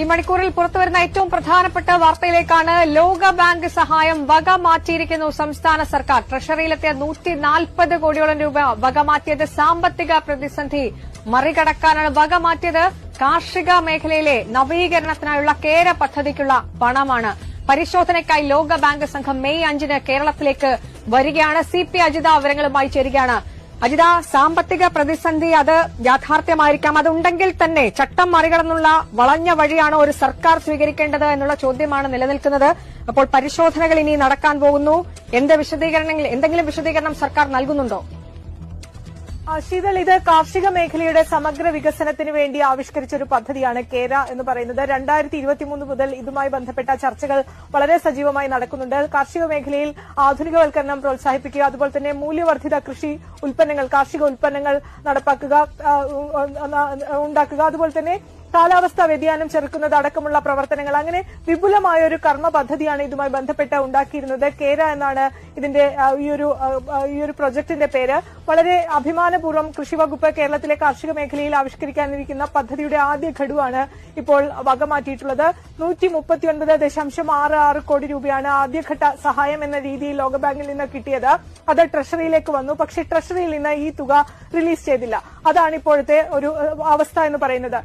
ഈ മണിക്കൂറിൽ പുറത്തുവരുന്ന ഏറ്റവും പ്രധാനപ്പെട്ട വാർത്തയിലേക്കാണ് ലോക ബാങ്ക് സഹായം വക മാറ്റിയിരിക്കുന്നു സംസ്ഥാന സർക്കാർ. ട്രഷറിയിലെത്തിയ നൂറ്റി നാൽപ്പത് കോടിയോളം രൂപ വക മാറ്റിയത് സാമ്പത്തിക പ്രതിസന്ധി മറികടക്കാനാണ്. വക മാറ്റിയത് കാർഷിക മേഖലയിലെ നവീകരണത്തിനായുള്ള കേര പദ്ധതിക്കുള്ള പണമാണ്. പരിശോധനയ്ക്കായി ലോക ബാങ്ക് സംഘം മെയ് അഞ്ചിന് കേരളത്തിലേക്ക് വരികയാണ്. സി പി അജിത വിവരങ്ങളുമായി ചേരുകയാണ്. അജിത സാമ്പത്തിക പ്രതിസന്ധി അത് യാഥാർത്ഥ്യമായിരിക്കാം. അതുണ്ടെങ്കിൽ തന്നെ ചട്ടം മറികടന്നുള്ള വളഞ്ഞ വഴിയാണ് ഒരു സർക്കാർ സ്വീകരിക്കേണ്ടത് എന്നുള്ള ചോദ്യമാണ് നിലനിൽക്കുന്നത്. അപ്പോൾ പരിശോധനകൾ ഇനി നടക്കാൻ പോകുന്നു. എന്ത് വിശദീകരണങ്ങൾ എന്തെങ്കിലും വിശദീകരണം സർക്കാർ നൽകുന്നുണ്ടോ? ശീതൾ ഇത് കാർഷിക മേഖലയുടെ സമഗ്ര വികസനത്തിന് വേണ്ടി ആവിഷ്കരിച്ച ഒരു പദ്ധതിയാണ് കേര എന്ന് പറയുന്നത്. രണ്ടായിരത്തി ഇരുപത്തിമൂന്ന് മുതൽ ഇതുമായി ബന്ധപ്പെട്ട ചർച്ചകൾ വളരെ സജീവമായി നടക്കുന്നുണ്ട്. കാർഷിക മേഖലയിൽ ആധുനികവൽക്കരണം പ്രോത്സാഹിപ്പിക്കുക അതുപോലെ തന്നെ മൂല്യവർദ്ധിത കൃഷി ഉൽപ്പന്നങ്ങൾ കാർഷിക ഉൽപ്പന്നങ്ങൾ നടപ്പാക്കുക ഉണ്ടാക്കുക അതുപോലെ തന്നെ കാലാവസ്ഥാ വ്യതിയാനം ചെറുക്കുന്നത് അടക്കമുള്ള പ്രവർത്തനങ്ങൾ. അങ്ങനെ വിപുലമായ ഒരു കർമ്മ പദ്ധതിയാണ് ഇതുമായി ബന്ധപ്പെട്ട് ഉണ്ടാക്കിയിരുന്നത്. കേര എന്നാണ് ഇതിന്റെ ഈ ഒരു ഈ ഒരു പ്രൊജക്ടിന്റെ പേര്. വളരെ അഭിമാനപൂർവം കൃഷിവകുപ്പ് കേരളത്തിലെ കാർഷിക മേഖലയിൽ ആവിഷ്കരിക്കാനിരിക്കുന്ന പദ്ധതിയുടെ ആദ്യ ഘടുവാണ് ഇപ്പോൾ വകമാറ്റിയിട്ടുള്ളത്. നൂറ്റി കോടി രൂപയാണ് ആദ്യഘട്ട സഹായം എന്ന രീതിയിൽ ലോകബാങ്കിൽ നിന്ന് കിട്ടിയത്. അത് ട്രഷറിയിലേക്ക് വന്നു. പക്ഷേ ട്രഷറിയിൽ നിന്ന് ഈ തുക റിലീസ് ചെയ്തില്ല. അതാണ് ഇപ്പോഴത്തെ ഒരു അവസ്ഥ എന്ന് പറയുന്നത്.